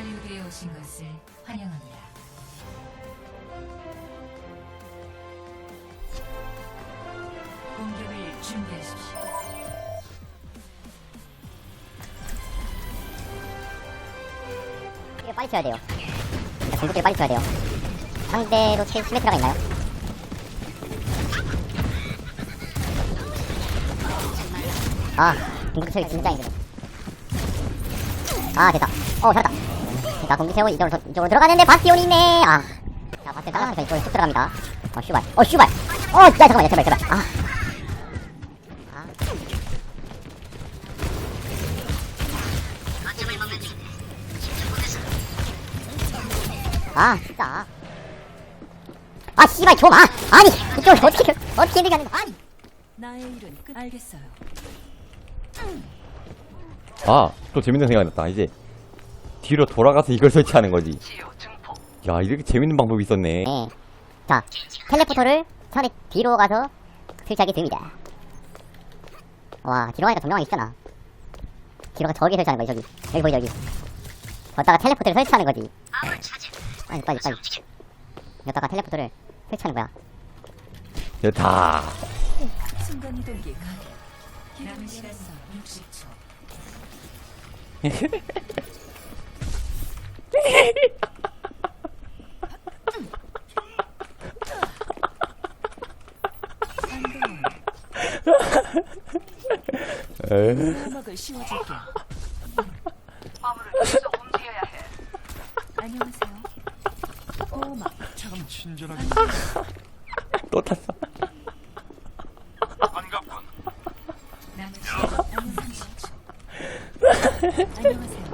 할리우드에 오신 것을 환영합니다. 이거 빨리 쳐야 돼요. 공격기 빨리 쳐야 돼요. 상대로 치, 시메트라가 있나요? 아, 공격 체력 진짜 힘드네. 아, 됐다. 어, 잘했다. 자, 공격 채우고 이쪽으로, 더- 이쪽으로 들어가는데 바스티온이 있네. 아. 자, 바스티온 따라가니까 이쪽으로 쑥 들어갑니다. 어, 슈발. 어, 슈발. 어, 야, 잠깐만요. 제발, 제발. 아. 아. 아, 진짜. 아, 씨발, 좀, 아! 아니! 이쪽을 어떻게, 어떻게 들어가는 거, 아니! 나의 일은 끝 알겠어요. 아, 또 재밌는 생각이 났다. 이제 뒤로 돌아가서 이걸 설치하는 거지. 야, 이렇게 재밌는 방법이 있었네. 네. 자, 텔레포터를 차례 뒤로 가서 설치하게 됩니다. 와, 뒤로 가니까 정명하게 있잖아. 뒤로 가 저기 설치하는 거야, 저기. 여기 보이, 여기. 걷다가 텔레포터를 설치하는 거지. 빨리, 빨리, 빨리. 여기다가 텔레포터를 설치하는 거야. 됐다. 순간 이동기 가능. 남은 시간 60초. 음악을 씌워줄게. 안녕하세요. 오막 참 친절하게 또 탔어. 반갑군. 남은 시간 남은 30초. 안녕하세요.